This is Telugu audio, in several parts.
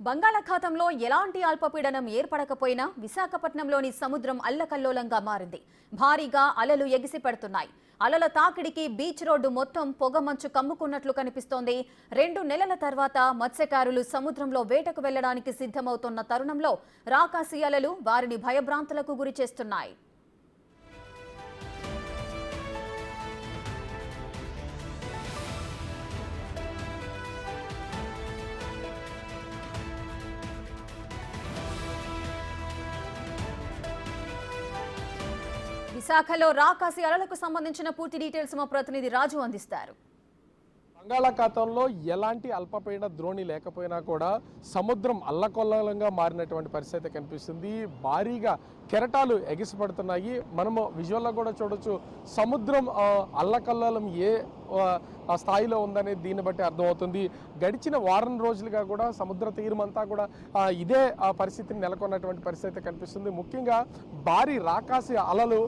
బంగాళాఖాతంలో ఎలాంటి అల్పపీడనం ఏర్పడకపోయినా విశాఖపట్నంలోని సముద్రం అల్లకల్లోలంగా మారింది. భారీగా అలలు ఎగిసిపెడుతున్నాయి అలల తాకిడికి బీచ్ రోడ్డు మొత్తం పొగమంచు కమ్ముకున్నట్లు కనిపిస్తోంది. రెండు నెలల తర్వాత మత్స్యకారులు సముద్రంలో వేటకు వెళ్ళడానికి సిద్ధమవుతున్న తరుణంలో రాకాసి అలలు వారిని భయభ్రాంతులకు గురి విశాఖలో రాకాసి అలలకు సంబంధించిన పూర్తి డీటెయిల్స్ మా ప్రతినిధి రాజు అందిస్తారు. బంగాళాఖాతంలో ఎలాంటి అల్పపీడన ద్రోణి లేకపోయినా కూడా సముద్రం అల్లకొల్లంగా మారినటువంటి పరిస్థితి కనిపిస్తుంది. భారీగా కెరటాలు ఎగిసిపడుతున్నాయి. మనము విజువల్లో కూడా చూడొచ్చు సముద్రం ఆ, అల్లకల్లోలం ఏ స్థాయిలో ఉందనేది దీన్ని బట్టి అర్థమవుతుంది. గడిచిన వారం రోజులుగా కూడా సముద్ర తీరం అంతా కూడా ఇదే ఆ పరిస్థితిని నెలకొన్నటువంటి పరిస్థితి కనిపిస్తుంది. ముఖ్యంగా భారీ రాకాసి అలలు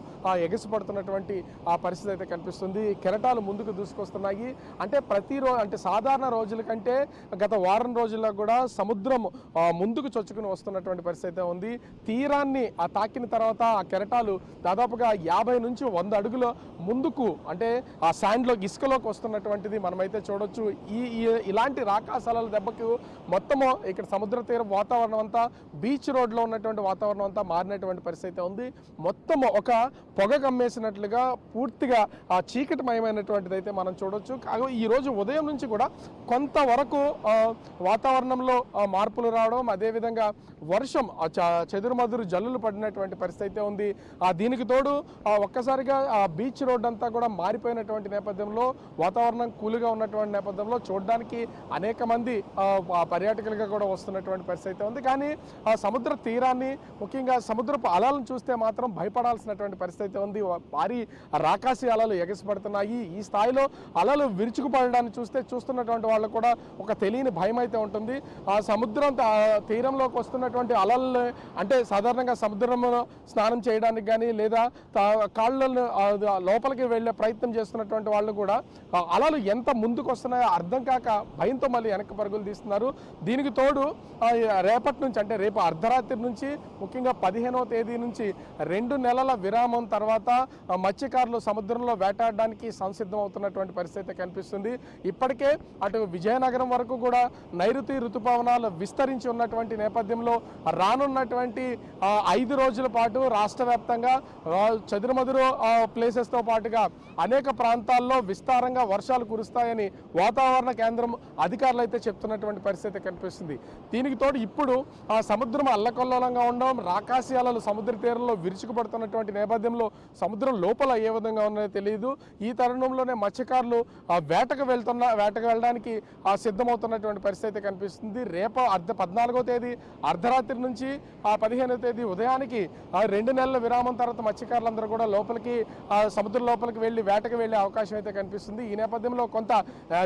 ఎగసిపడుతున్నటువంటి ఆ పరిస్థితి అయితే కనిపిస్తుంది. కెరటాలు ముందుకు దూసుకొస్తున్నాయి. అంటే ప్రతిరోజు అంటే సాధారణ రోజుల కంటే గత వారం రోజుల్లో కూడా సముద్రం ముందుకు చొచ్చుకుని వస్తున్నటువంటి పరిస్థితి అయితే ఉంది. తీరాన్ని ఆ తాకిన తర్వాత ఆ కెరటాలు దాదాపుగా యాభై నుంచి వంద అడుగుల ముందుకు అంటే ఆ శాండ్లో ఇసుకలోకి వస్తున్నటువంటిది మనమైతే చూడొచ్చు. ఈ ఇలాంటి రాకాశాల దెబ్బకు మొత్తము ఇక్కడ సముద్ర తీర వాతావరణం అంతా బీచ్ రోడ్లో ఉన్నటువంటి వాతావరణం అంతా మారినటువంటి పరిస్థితి అయితే ఉంది. మొత్తం ఒక పొగ కమ్మేసినట్లుగా పూర్తిగా ఆ చీకటిమయమైనటువంటిది అయితే మనం చూడొచ్చు. కాగా ఈ రోజు ఉదయం నుంచి కూడా కొంతవరకు వాతావరణంలో మార్పులు రావడం అదేవిధంగా వర్షం ఆ చ- చెదురుమదురు జల్లులు పడినటువంటి పరిస్థితి అయితే ఉంది. ఆ దీనికి తోడు ఆ, ఒక్కసారిగా ఆ బీచ్ రోడ్ అంతా కూడా మారిపోయినటువంటి నేపథ్యంలో వాతావరణం కూల్గా ఉన్నటువంటి నేపథ్యంలో చూడడానికి అనేక మంది పర్యాటకులుగా కూడా వస్తున్నటువంటి పరిస్థితి అయితే ఉంది. కానీ ఆ సముద్ర తీరాన్ని ముఖ్యంగా సముద్రపు అలలను చూస్తే మాత్రం భయపడాల్సినటువంటి పరిస్థితి అయితే ఉంది. భారీ రాకాసి అలలు ఎగసిపడుతున్నాయి. ఈ స్థాయిలో అలలు విరుచుకుపడడాన్ని చూస్తే చూస్తున్నటువంటి వాళ్ళు కూడా ఒక తెలియని భయం అయితే ఉంటుంది. ఆ సముద్రం ఆ తీరంలోకి వస్తున్నటువంటి అలలు అంటే సాధారణంగా సముద్రంలో స్నానం చేయడానికి కానీ లేదా కాళ్ళను లోపలికి వెళ్ళే ప్రయత్నం చేస్తున్నటువంటి వాళ్ళు కూడా అలలు ఎంత ముందుకు వస్తున్నాయో అర్థం కాక భయంతో మళ్ళీ వెనక్కి పరుగులు తీస్తున్నారు. దీనికి తోడు రేపటి నుంచి అంటే రేపు అర్ధరాత్రి నుంచి ముఖ్యంగా పదిహేనవ తేదీ నుంచి రెండు నెలల విరామం తర్వాత మత్స్యకారులు సముద్రంలో వేటాడడానికి సంసిద్ధం అవుతున్నటువంటి పరిస్థితి కనిపిస్తుంది. ఇప్పటికే అటు విజయనగరం వరకు కూడా నైరుతి ఋతుపవనాలు విస్తరించి ఉన్నటువంటి నేపథ్యంలో రానున్నటువంటి ఐదు రోజుల పాటు రాష్ట్ర వ్యాప్తంగా చదురుమదురు ప్లేసెస్తో పాటుగా అనేక ప్రాంతాల్లో విస్తార విస్తారంగా వర్షాలు కురుస్తాయని వాతావరణ కేంద్రం అధికారులు అయితే చెప్తున్నటువంటి పరిస్థితి కనిపిస్తుంది. దీనికి తోడు ఇప్పుడు ఆ సముద్రం అల్లకల్లోలంగా ఉండడం రాకాసి అలలు సముద్ర తీరంలో విరుచుకుపడుతున్నటువంటి నేపథ్యంలో సముద్రం లోపల ఏ విధంగా ఉన్నాయో తెలియదు. ఈ తరుణంలోనే మత్స్యకారులు ఆ వేటకు వెళ్తున్న వేటకు వెళ్ళడానికి ఆ సిద్ధమవుతున్నటువంటి పరిస్థితి కనిపిస్తుంది. రేపు అర్ధ పద్నాలుగో తేదీ అర్ధరాత్రి నుంచి ఆ పదిహేనో తేదీ ఉదయానికి ఆ రెండు నెలల విరామం తర్వాత మత్స్యకారులందరూ కూడా లోపలికి ఆ సముద్రం లోపలికి వెళ్ళి వేటకు వెళ్ళే అవకాశం అయితే కనిపిస్తుంది. ఈ నేపథ్యంలో కొంత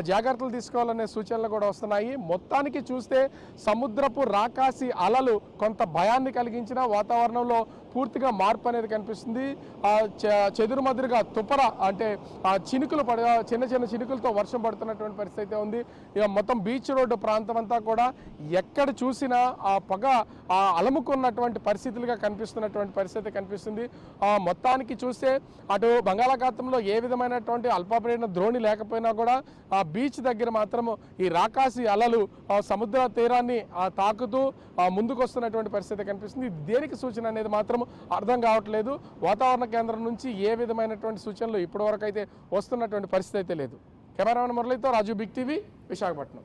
జాగ్రత్తలు తీసుకోవాలనే సూచనలు కూడా వస్తున్నాయి. మొత్తానికి చూస్తే సముద్రపు రాకాసి అలలు కొంత భయాన్ని కలిగించిన వాతావరణంలో పూర్తిగా మార్పు అనేది కనిపిస్తుంది. చెదురుమదురుగా తుపర అంటే చినుకులు పడ చిన్న చిన్న చినుకులతో వర్షం పడుతున్నటువంటి పరిస్థితి అయితే ఉంది. ఇక మొత్తం బీచ్ రోడ్డు ప్రాంతం అంతా కూడా ఎక్కడ చూసినా ఆ పొగ అలముకున్నటువంటి పరిస్థితులుగా కనిపిస్తున్నటువంటి పరిస్థితి కనిపిస్తుంది. ఆ మొత్తానికి చూస్తే అటు బంగాళాఖాతంలో ఏ విధమైనటువంటి అల్పపీడన ద్రోణి లేకపోయినా కూడా ఆ బీచ్ దగ్గర మాత్రం ఈ రాకాసి అలలు సముద్ర తీరాన్ని ఆ తాకుతూ ముందుకు వస్తున్నటువంటి పరిస్థితి కనిపిస్తుంది. దేనికి సూచన అనేది మాత్రం అర్థం కావట్లేదు. వాతావరణ కేంద్రం నుంచి ఏ విధమైనటువంటి సూచనలు ఇప్పటివరకు అయితే వస్తున్నటువంటి పరిస్థితి అయితే లేదు. కెమెరామెన్ మురళితో రాజు బిగ్ టీవీ విశాఖపట్నం.